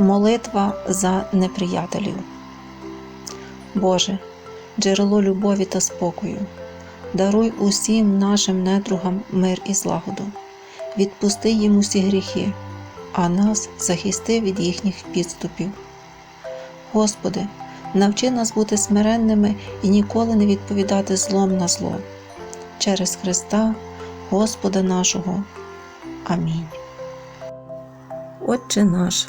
Молитва за неприятелів. Боже, джерело любові та спокою, даруй усім нашим недругам мир і злагоду, відпусти їм усі гріхи, а нас захисти від їхніх підступів. Господи, навчи нас бути смиренними і ніколи не відповідати злом на зло. Через Христа, Господа нашого. Амінь. Отче наш,